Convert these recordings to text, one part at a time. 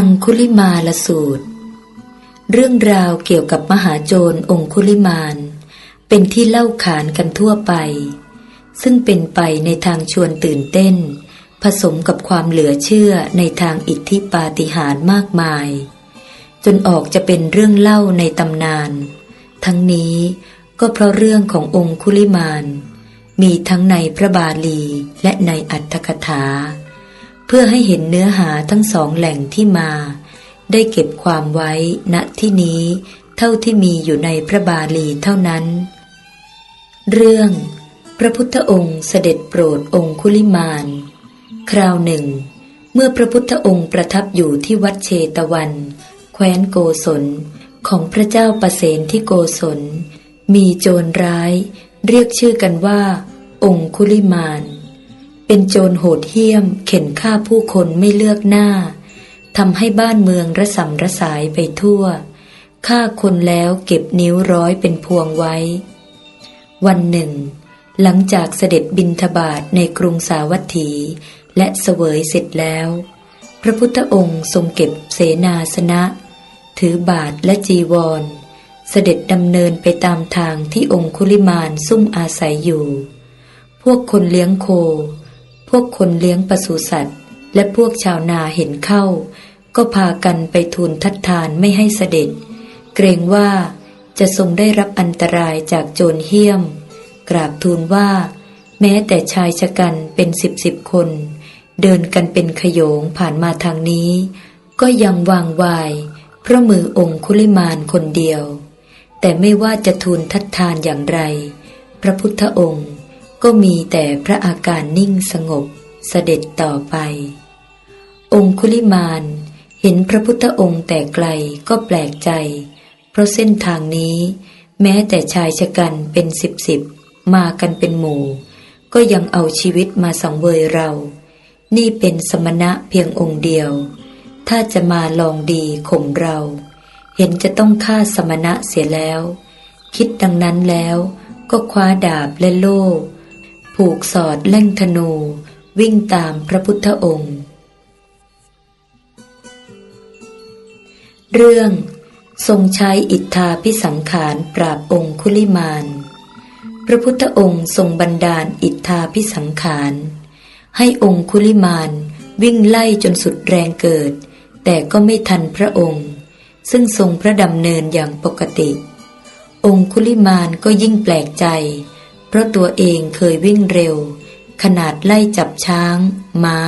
อังคุลิมาลสูตร เรื่องราวเกี่ยวกับมหาโจรองคุลิมาน เป็นที่เล่าขานกันทั่วไป ซึ่งเป็นไปในทางชวนตื่นเต้น ผสมกับความเหลือเชื่อในทางอิทธิปาฏิหาริย์มากมาย จนออกจะเป็นเรื่องเล่าในตำนาน ทั้งนี้ก็เพราะเรื่องขององคุลิมาน มีทั้งในพระบาลีและในอัตถกถา เพื่อให้เห็นเนื้อหาทั้งสองแหล่งที่มา ได้เก็บความไว้ณที่นี้เท่าที่มีอยู่ในพระบาลีเท่านั้น เรื่อง พระพุทธองค์เสด็จโปรดองคุลิมาน คราวหนึ่ง เมื่อพระพุทธองค์ประทับอยู่ที่วัดเชตวัน แคว้นโกศลของพระเจ้าประเสนที่โกศล มีโจรร้าย เรียกชื่อกันว่า องคุลิมาน เป็นโจรโหดเหี้ยม เข็นฆ่าผู้คนไม่เลือกหน้าทำให้บ้านเมืองระสำระสายไปทั่วฆ่าคนแล้วเก็บนิ้วร้อยเป็นพวงไว้ วันหนึ่ง หลังจากเสด็จบินทบาทในกรุงสาวัตถี และเสวยเสร็จแล้ว พระพุทธองค์ทรงเก็บเสนาสนะ ถือบาทและจีวร เสด็จดำเนินไปตามทางที่องคุลิมานซุ่มอาศัยอยู่ พวกคนเลี้ยงโค พวกคนเลี้ยงปศุสัตว์ และพวกชาวนาเห็นเข้า ก็พากันไปทูลทัดทานไม่ให้เสด็จ เกรงว่าจะทรงได้รับอันตรายจากโจรเหี้ยม กราบทูลว่า แม้แต่ชายชะกันเป็นสิบสิบคน เดินกันเป็นขโยงผ่านมาทางนี้ ก็ยังวางวาย เพราะมือองคุลิมานคนเดียว แต่ไม่ว่าจะทูลทัดทานอย่างไร พระพุทธองค์ ก็มีแต่พระอาการนิ่งสงบเสด็จต่อไป องคุลิมานเห็นพระพุทธองค์แต่ไกลก็แปลกใจ เพราะเส้นทางนี้ แม้แต่ชายชะกันเป็นสิบสิบมากันเป็นหมู่ ก็ยังเอาชีวิตมาสังเวยเรา นี่เป็นสมณะเพียงองค์เดียว ถ้าจะมาลองดีข่มเรา เห็นจะต้องฆ่าสมณะเสียแล้ว คิดดังนั้นแล้วก็คว้าดาบและโล่ ผูกสอดเล่งธนู วิ่งตามพระพุทธองค์ เรื่องทรงใช้อิทธาพิสังขารปราบองคุลิมาน พระพุทธองค์ทรงบันดาลอิทธาพิสังขาร ให้องคุลิมานวิ่งไล่จนสุดแรงเกิด แต่ก็ไม่ทันพระองค์ ซึ่งทรงพระดำเนินอย่างปกติ องคุลิมานก็ยิ่งแปลกใจ เพราะตัวเองเคยวิ่งเร็ว ขนาดไล่จับช้าง ม้า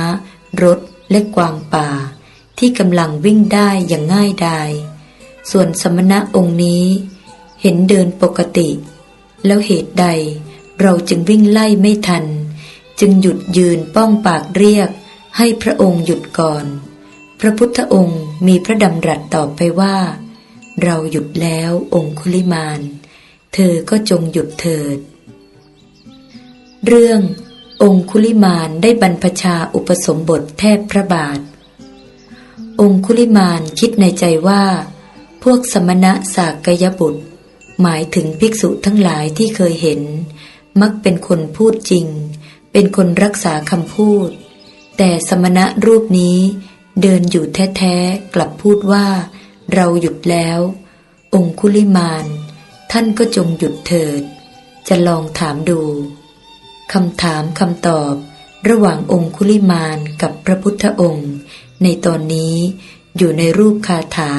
รถ และกวางป่า ที่กำลังวิ่งได้อย่างง่ายดาย ส่วนสมณะองค์นี้ เห็นเดินปกติ แล้วเหตุใดเราจึงวิ่งไล่ไม่ทัน จึงหยุดยืนป้องปากเรียก ให้พระองค์หยุดก่อน พระพุทธองค์มีพระดำรัสตอบไปว่า เราหยุดแล้วองคุลิมาน เธอก็จงหยุดเถิด เรื่อง องคุลิมานได้บรรพชาอุปสมบทแทบพระบาท องคุลิมานคิดในใจว่า พวกสมณะสากยบุตร หมายถึงภิกษุทั้งหลายที่เคยเห็น มักเป็นคนพูดจริง เป็นคนรักษาคำพูด แต่สมณะรูปนี้เดินอยู่แท้ๆกลับพูดว่า เราหยุดแล้ว องคุลิมาน ท่านก็จงหยุดเถิด จะลองถามดู คำถามคำตอบ ระหว่างองคุลิมานกับพระพุทธองค์ ในตอนนี้อยู่ในรูปคาถา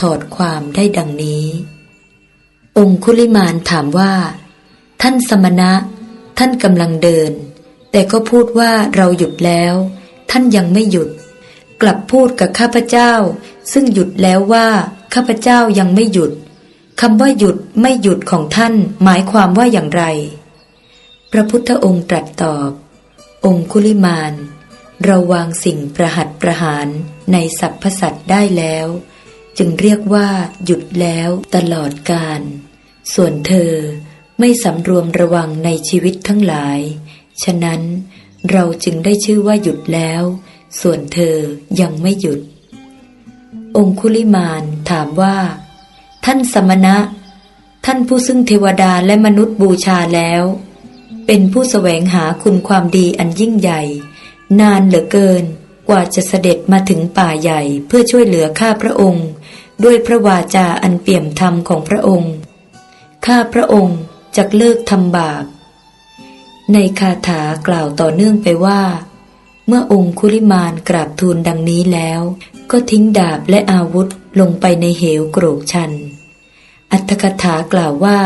ถอดความได้ดังนี้ องคุลิมานถามว่า ท่านสมณะ ท่านกำลังเดิน แต่ก็พูดว่าเราหยุดแล้ว ท่านยังไม่หยุด กลับพูดกับข้าพเจ้า ซึ่งหยุดแล้วว่า ข้าพเจ้ายังไม่หยุดคำว่าหยุดไม่หยุดของท่านหมายความว่าอย่างไร พระพุทธองค์ตรัสตอบ องคุลิมานเราวางสิ่งประหัตประหารในสรรพสัตว์ได้แล้ว จึงเรียกว่าหยุดแล้วตลอดกาลส่วนเธอไม่สำรวมระวังในชีวิตทั้งหลาย ฉะนั้นเราจึงได้ชื่อว่าหยุดแล้ว ส่วนเธอยังไม่หยุด องคุลิมานถามว่า ท่านสมณะ ท่านผู้ซึ่งเทวดาและมนุษย์บูชาแล้ว เป็นผู้แสวงหาคุณความดีอันยิ่งใหญ่ นานเหลือเกิน กว่าจะเสด็จมาถึงป่าใหญ่เพื่อช่วยเหลือข้าพระองค์ ด้วยพระวาจาอันเปี่ยมธรรมของพระองค์ ข้าพระองค์จะเลิกทำบาป ในคาถากล่าวต่อเนื่องไปว่า เมื่อองค์คุลิมานกราบทูลดังนี้แล้ว ก็ทิ้งดาบและอาวุธลงไปในเหวโกรกชัน อัตถกถากล่าวว่า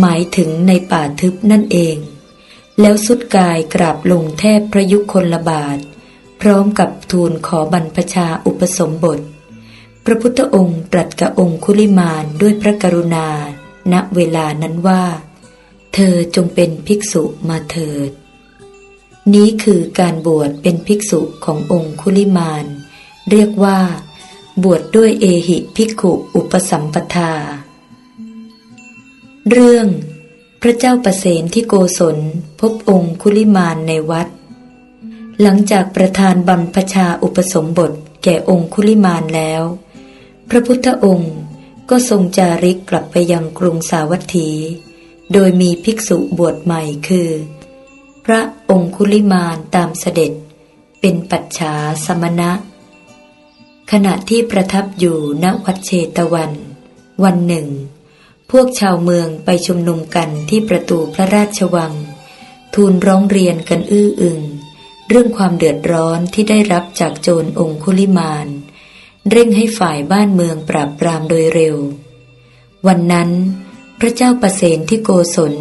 หมายถึงในป่าทึบนั่นเอง แล้วสุดกายกราบลงแทบพระยุคลบาท พร้อมกับทูลขอบรรพชาอุปสมบท พระพุทธองค์ตรัสกับองคุลิมานด้วยพระกรุณา ณเวลานั้นว่า เธอจงเป็นภิกษุมาเถิด นี้คือการบวชเป็นภิกษุขององคุลิมาน เรียกว่า บวชดด้วยเอหิภิกขุอุปสัมปทา เรื่อง พระเจ้าประเสนที่โกศลพบองคุลิมานในวัด หลังจากประธานบรรพชาอุปสมบทแก่องคุลิมานแล้ว พระพุทธองค์ก็ทรงจาริกกลับไปยังกรุงสาวัตถี โดยมีภิกษุบวชใหม่คือ พระองคุลิมานตามเสด็จ เป็นปัจฉาสมณะ ขณะที่ประทับอยู่ณวัดเชตวัน วันหนึ่ง พวกชาวเมืองไปชุมนุมกันที่ประตูพระราชวัง ทูลร้องเรียนกันอื้ออึง เรื่องความเดือดร้อนที่ได้รับจากโจรองคุลิมาน เร่งให้ฝ่ายบ้านเมืองปราบปรามโดยเร็ว วันนั้น พระเจ้าประเสนที่โกศล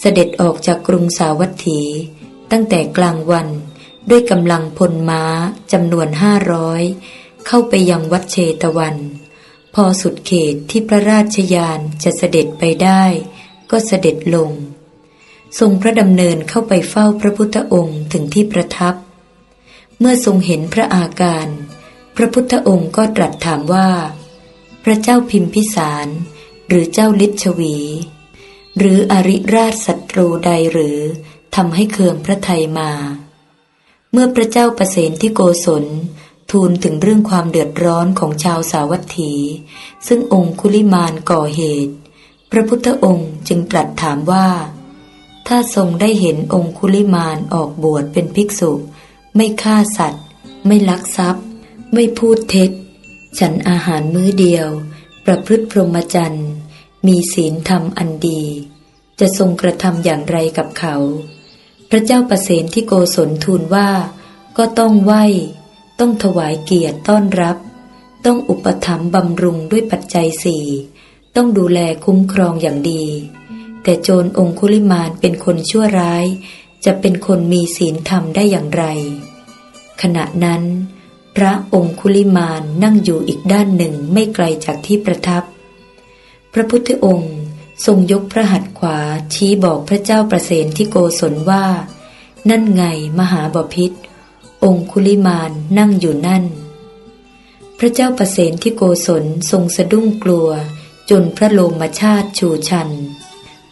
เสด็จออกจากกรุงสาวัตถี ตั้งแต่กลางวันด้วยกำลังพลม้าจำนวนห้าร้อยเข้าไปยังวัดเชตวัน พอสุดเขตที่พระราชยานจะเสด็จไปได้ ก็เสด็จลง ทรงพระดำเนินเข้าไปเฝ้าพระพุทธองค์ถึงที่ประทับ เมื่อทรงเห็นพระอาการ พระพุทธองค์ก็ตรัสถามว่า พระเจ้าพิมพิสาร หรือเจ้าลิชวี หรืออริราชศัตรูใดหรือทำให้เคืองพระไทยมา เมื่อพระเจ้าประเสนที่โกศล ทูลถึงเรื่องความเดือดร้อนของชาวสาวัตถี ซึ่งองค์คุลิมานก่อเหตุ พระพุทธองค์จึงตรัสถามว่า ถ้าทรงได้เห็นองค์คุลิมานออกบวชเป็นภิกษุ ไม่ฆ่าสัตว์ ไม่ลักทรัพย์ ไม่พูดเท็จ ฉันอาหารมื้อเดียว ประพฤติพรหมจรรย์มีศีลธรรมอันดี จะทรงกระทำอย่างไรกับเขา พระเจ้าประเสนที่โกศลทูลว่าก็ต้องไหว ต้องถวายเกียรติต้อนรับ ต้องอุปถัมภ์บำรุงด้วยปัจจัยสี่ต้องดูแลคุ้มครองอย่างดี แต่โจรองคุลิมานเป็นคนชั่วร้าย จะเป็นคนมีศีลธรรมได้อย่างไร ขณะนั้น พระองคุลิมานนั่งอยู่อีกด้านหนึ่งไม่ไกลจากที่ประทับ พระพุทธองค์ทรงยกพระหัตถ์ขวาชี้บอกพระเจ้าประเสนที่โกศลว่า นั่นไงมหาบพิษ องคุลิมานนั่งอยู่นั่น พระเจ้าประเสนที่โกศลทรงสะดุ้งกลัว จนพระโลมชาติชูชัน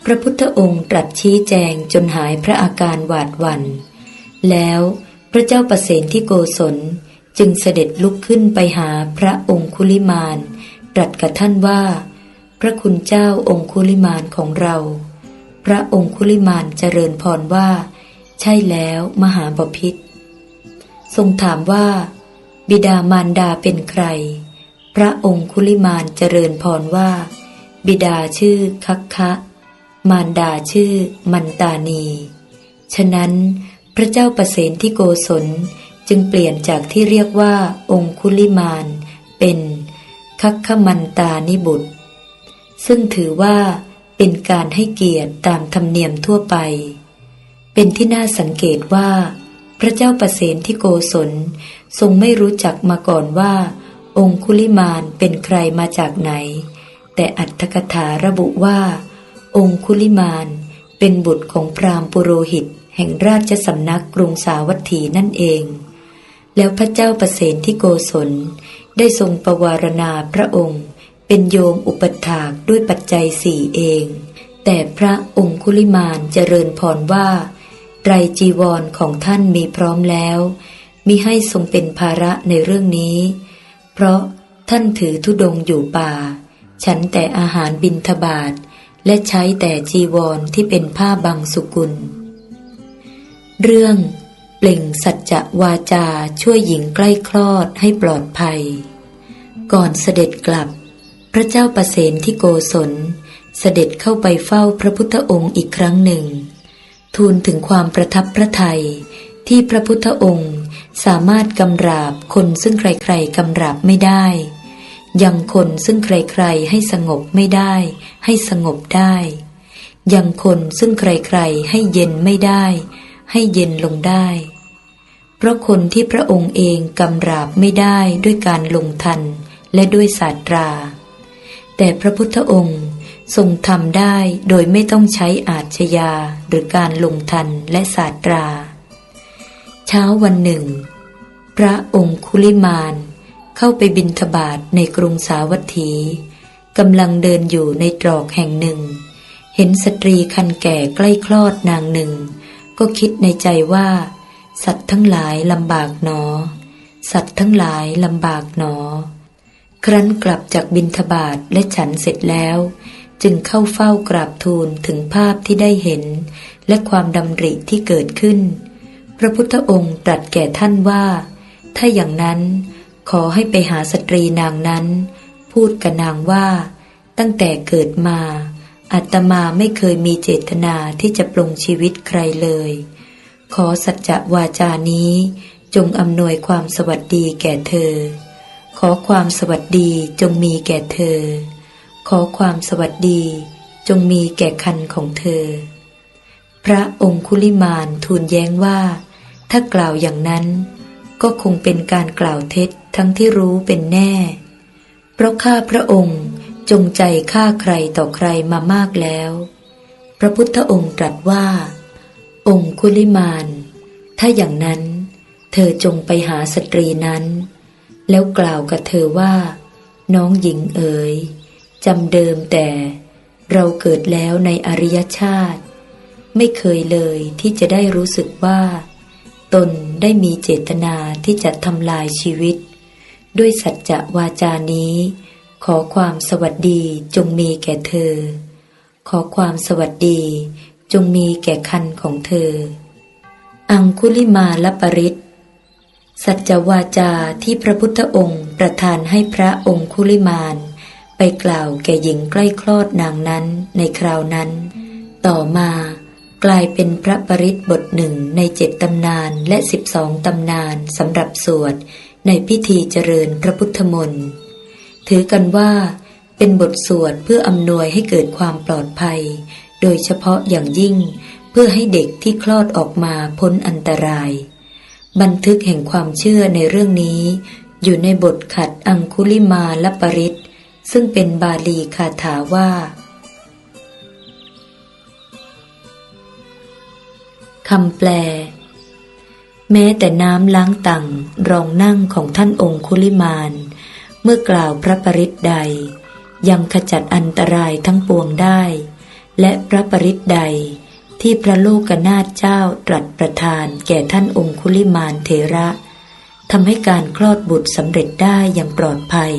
พระพุทธองค์ตรัสชี้แจงจนหายพระอาการหวาดหวัน่น แล้วพระเจ้าประเสนที่โกศลจึงเสด็จลุกขึ้นไปหาพระองคุลิมาน ตรัสกับท่านว่า พระคุณเจ้าองคุลิมานของเรา พระองคุลิมานเจริญพรว่า ใช่แล้วมหาบพิษ ทรงถามว่า บิดามารดาเป็นใคร พระองคุลิมานเจริญพรว่า บิดาชื่อคักคะ มารดาชื่อมันตานี ฉะนั้นพระเจ้าประเสนที่โกศลจึงเปลี่ยนจากที่เรียกว่า องคุลิมาน เป็นคัคขมันตานิบุตร ซึ่งถือว่าเป็นการให้เกียรติตามธรรมเนียมทั่วไป เป็นที่น่าสังเกตว่า พระเจ้าประเสนที่โกศลทรงไม่รู้จักมาก่อนว่า องคุลิมานเป็นใครมาจากไหน แต่อัตถกถาระบุว่า องคุลิมานเป็นบุตรของพราหมณ์ปุโรหิต แห่งราชสำนักกรุงสาวัตถีนั่นเอง แล้วพระเจ้าประเสนที่โกศลได้ทรงประวารณาพระองค์ เป็นโยมอุปถากด้วยปัจจัยสี่เอง แต่พระองคุลิมานเจริญพรว่า ไตรจีวรของท่านมีพร้อมแล้วมิให้ทรงเป็นภาระในเรื่องนี้ เพราะท่านถือธุดงอยู่ป่า ฉันแต่อาหารบินทบาท และใช้แต่จีวรที่เป็นผ้าบางสุกุล เรื่องเปล่งสัจจะวาจาช่วยหญิงใกล้คลอดให้ปลอดภัย ก่อนเสด็จกลับ พระเจ้าประเสนที่โกศล เสด็จเข้าไปเฝ้าพระพุทธองค์อีกครั้งหนึ่ง ทูลถึงความประทับพระทัยที่พระพุทธองค์สามารถกำราบคนซึ่งใครๆกำราบไม่ได้ ยังคนซึ่งใครๆให้สงบไม่ได้ ให้สงบได้ ยังคนซึ่งใครๆให้เย็นไม่ได้ ให้เย็นลงได้ เพราะคนที่พระองค์เองกำราบไม่ได้ด้วยการลงทันและด้วยศาสตรา แต่พระพุทธองค์ ทรงทำได้โดยไม่ต้องใช้อาชญาหรือการลงทันและศาสตรา เช้าวันหนึ่ง พระองคุลิมานเข้าไปบินทบาทในกรุงสาวัตถีกำลังเดินอยู่ในตรอกแห่งหนึ่ง เห็นสตรีคันแก่ใกล้คลอดนางหนึ่ง ก็คิดในใจว่า สัตว์ทั้งหลายลำบากหนอ สัตว์ทั้งหลายลำบากหนอ ครั้นกลับจากบินทบาทและฉันเสร็จแล้ว จึงเข้าเฝ้ากราบทูลถึงภาพที่ได้เห็น และความดำริที่เกิดขึ้น พระพุทธองค์ตรัสแก่ท่านว่า ถ้าอย่างนั้นขอให้ไปหาสตรีนางนั้น พูดกับนางว่า ตั้งแต่เกิดมาอาตมาไม่เคยมีเจตนาที่จะปลงชีวิตใครเลย ขอสัจจะวาจานี้ จงอำนวยความสวัสดีแก่เธอ ขอความสวัสดีจงมีแก่เธอ ขอความสวัสดีจงมีแก่คันของเธอ พระองคุลิมานทูลแย้งว่า ถ้ากล่าวอย่างนั้น ก็คงเป็นการกล่าวเท็จทั้งที่รู้เป็นแน่ เพราะข้าพระองค์จงใจฆ่าใครต่อใครมามากแล้ว พระพุทธองค์ตรัสว่า องคุลิมาน ถ้าอย่างนั้น เธอจงไปหาสตรีนั้น แล้วกล่าวกับเธอว่า น้องหญิงเอ๋ย จำเดิมแต่เราเกิดแล้วในอริยชาติ ไม่เคยเลยที่จะได้รู้สึกว่า ตนได้มีเจตนาที่จะทำลายชีวิต ด้วยสัจจะวาจานี้ ขอความสวัสดีจงมีแก่เธอ ขอความสวัสดีจงมีแก่คันของเธอ อังคุลิมาลปริตสัจวาจาที่พระพุทธองค์ประทานให้พระองคุลิมาน ไปกล่าวแก่หญิงใกล้คลอดนางนั้นในคราวนั้น ต่อมากลายเป็นพระปริตบทหนึ่งในเจ็ดตำนานและสิบสองตำนานสำหรับสวดในพิธีเจริญพระพุทธมนต์ถือกันว่า เป็นบทสวดเพื่ออำนวยให้เกิดความปลอดภัย โดยเฉพาะอย่างยิ่งเพื่อให้เด็กที่คลอดออกมาพ้นอันตราย บันทึกแห่งความเชื่อในเรื่องนี้ อยู่ในบทขัดอังคุลิมาลปริต ซึ่งเป็นบาลีคาถาว่า คำแปล แม้แต่น้ำล้างตังรองนั่งของท่านองคุลิมาน เมื่อกล่าวพระปริตใด ยังขจัดอันตรายทั้งปวงได้ และพระปริตใดที่พระโลกนาถเจ้าตรัสประทานแก่ท่านองคุลิมานเทระทำให้การคลอดบุตรสำเร็จได้อย่างปลอดภัย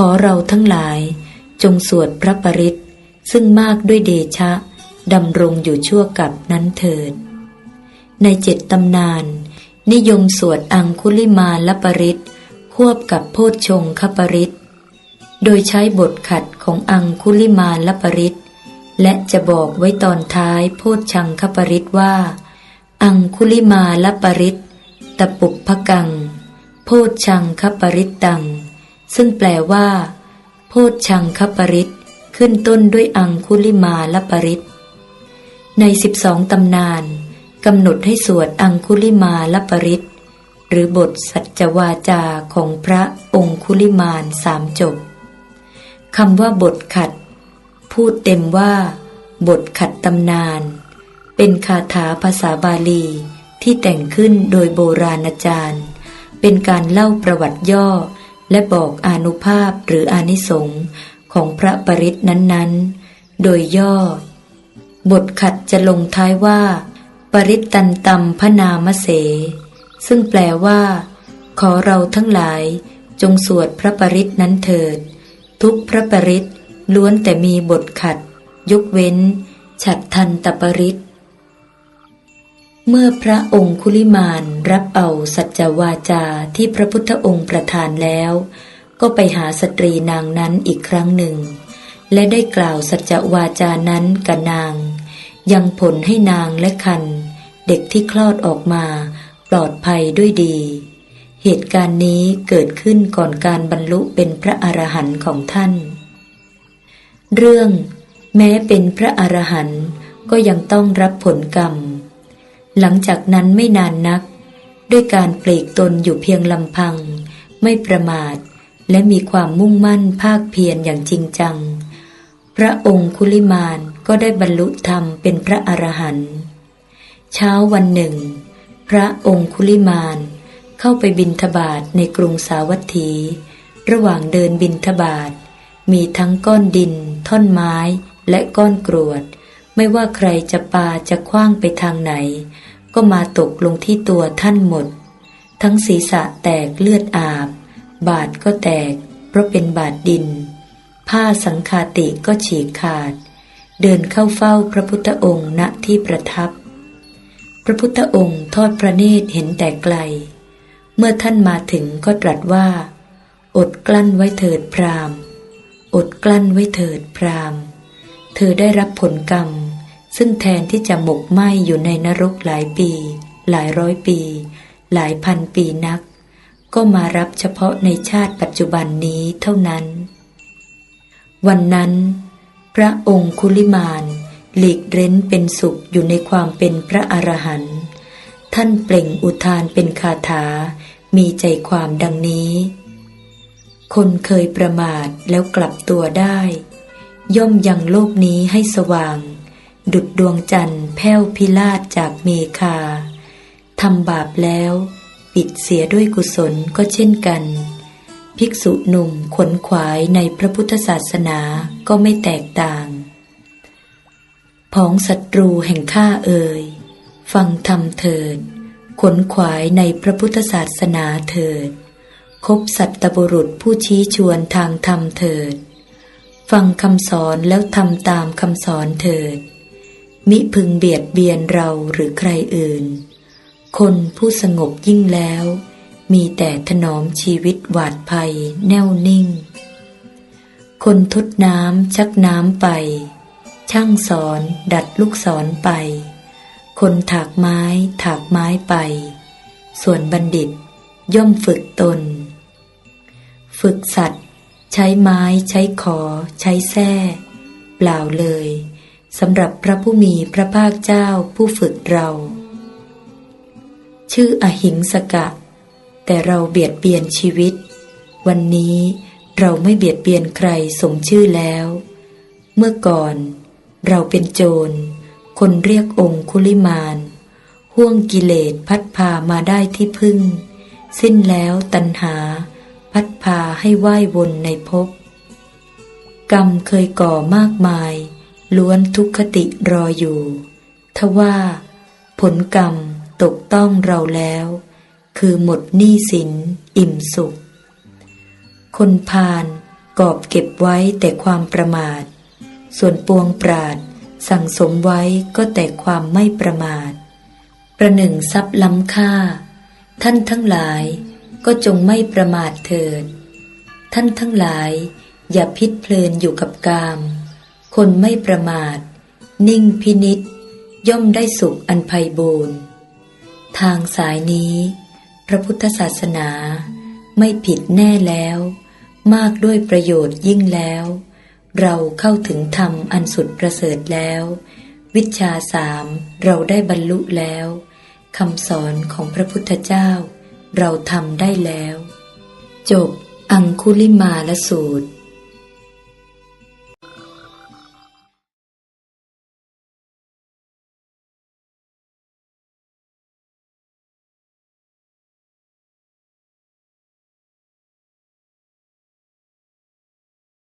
ขอเราทั้งหลาย จงสวดพระปริตซึ่งมากด้วยเดชะดำรงอยู่ชั่วกับนั้นเถิด ในเจ็ดตำนาน นิยมสวดอังคุลิมาลปริตควบกับโพชฌงคปริตโดยใช้บทขัดของอังคุลิมาลปริตและจะบอกไว้ตอนท้ายโพชชังคปริตว่า อังคุลิมาลปริตตะปุปพกัง โพชชังคปริตตัง ซึ่งแปลว่า โพชชังคปริตขึ้นต้นด้วยอังคุลิมาลปริตในสิบสองตำนานกำหนดให้สวดอังคุลิมาลปริตหรือบทสัจวาจาของพระองคุลิมานสามจบคำว่าบทขัด พูดเต็มว่า บทขัดตำนาน เป็นคาถาภาษาบาลีที่แต่งขึ้นโดยโบราณอาจารย์ เป็นการเล่าประวัติย่อ และบอกอนุภาพหรืออานิสงส์ของพระปริตนั้นๆ โดยย่อ บทขัดจะลงท้ายว่า ปริตตันตัมพนามเส ซึ่งแปลว่า ขอเราทั้งหลาย จงสวดพระปริตนั้นเถิด ทุกพระปริตล้วนแต่มีบทขัด ยกเว้น ฉัดทันตปริต เมื่อพระองคุลิมานรับเอาสัจจวาจาที่พระพุทธองค์ประทานแล้ว ก็ไปหาสตรีนางนั้นอีกครั้งหนึ่ง และได้กล่าวสัจจวาจานั้นกับนาง ยังผลให้นางและคัน เด็กที่คลอดออกมาปลอดภัยด้วยดี เหตุการณ์นี้เกิดขึ้นก่อนการบรรลุเป็นพระอรหันต์ของท่าน เรื่อง แม้เป็นพระอรหันต์ก็ยังต้องรับผลกรรม หลังจากนั้นไม่นานนัก ด้วยการปลีกตนอยู่เพียงลำพัง ไม่ประมาท และมีความมุ่งมั่นภาคเพียรอย่างจริงจัง พระองคุลิมานก็ได้บรรลุธรรมเป็นพระอรหันต์เช้าวันหนึ่ง พระองค์คุลิมานเข้าไปบินทบาทในกรุงสาวัตถี ระหว่างเดินบินทบาทมีทั้งก้อนดิน ท่อนไม้และก้อนกรวด ไม่ว่าใครจะปาจะคว้างไปทางไหน ก็มาตกลงที่ตัวท่านหมด ทั้งศีรษะแตกเลือดอาบ บาดก็แตก เพราะเป็นบาดดิน ผ้าสังคาติก็ฉีกขาด เดินเข้าเฝ้าพระพุทธองค์ณที่ประทับ พระพุทธองค์ทอดพระเนตรเห็นแต่ไกล เมื่อท่านมาถึงก็ตรัสว่า อดกลั้นไว้เถิดพรามอดกลั้นไว้เถิดพรามเธอได้รับผลกรรม ซึ่งแทนที่จะหมกไหมอยู่ในนรกหลายปี หลายร้อยปี หลายพันปีนัก ก็มารับเฉพาะในชาติปัจจุบันนี้เท่านั้น วันนั้น พระองค์คุลิมานหลีกเร้นเป็นสุขอยู่ในความเป็นพระอรหันต์ท่านเปล่งอุทานเป็นคาถา มีใจความดังนี้ คนเคยประมาทแล้วกลับตัวได้ ย่อมยังโลกนี้ให้สว่าง ดุดดวงจันทร์แผ้วพิลาศจากเมคาทำบาปแล้ว ปิดเสียด้วยกุศลก็เช่นกัน ภิกษุหนุ่มขนขวายในพระพุทธศาสนาก็ไม่แตกต่างผองศัตรูแห่งข้าเอ่ย ฟังธรรมเถิด ขนขวายในพระพุทธศาสนาเถิด คบสัตตบุรุษผู้ชี้ชวนทางธรรมเถิด ฟังคำสอนแล้วทำตามคำสอนเถิด มิพึงเบียดเบียนเราหรือใครอื่น คนผู้สงบยิ่งแล้ว มีแต่ถนอมชีวิตหวาดภัยแน่วนิ่ง คนทุดน้ำชักน้ำไป ช่างสอนดัดลูกศรไป คนถากไม้ถากไม้ไป ส่วนบัณฑิตย่อมฝึกตน ฝึกสัตว์ ใช้ไม้ใช้ขอ ใช้แส้เปล่าเลย สำหรับพระผู้มีพระภาคเจ้าผู้ฝึกเรา ชื่ออหิงสกะ แต่เราเบียดเบียนชีวิต วันนี้เราไม่เบียดเบียนใครสมชื่อแล้ว เมื่อก่อนเราเป็นโจร คนเรียกองคุลิมานห่วงกิเลสพัดพามาได้ที่พึ่ง สิ้นแล้วตัณหา พัดพาให้ว่ายวนในภพกรรมเคยก่อมากมาย ล้วนทุกขติรออยู่ทว่า ผลกรรมตกต้องเราแล้ว คือหมดหนี้สินอิ่มสุข คนพาลกอบเก็บไว้แต่ความประมาท ส่วนปวงปราดสั่งสมไว้ก็แต่ความไม่ประมาท ประหนึ่งทรัพย์ล้ำค่า ท่านทั้งหลายก็จงไม่ประมาทเถิด ท่านทั้งหลายอย่าพิษเพลินอยู่กับกาม คนไม่ประมาท นิ่งพินิษย่อมได้สุขอันไพบูรณ์ทางสายนี้ พระพุทธศาสนาไม่ผิดแน่แล้ว มากด้วยประโยชน์ยิ่งแล้ว เราเข้าถึงธรรมอันสุดประเสริฐแล้ว วิชาสามเราได้บรรลุแล้วคำสอนของพระพุทธเจ้า เราทำได้แล้ว จบ อังคุลิมาละสูตร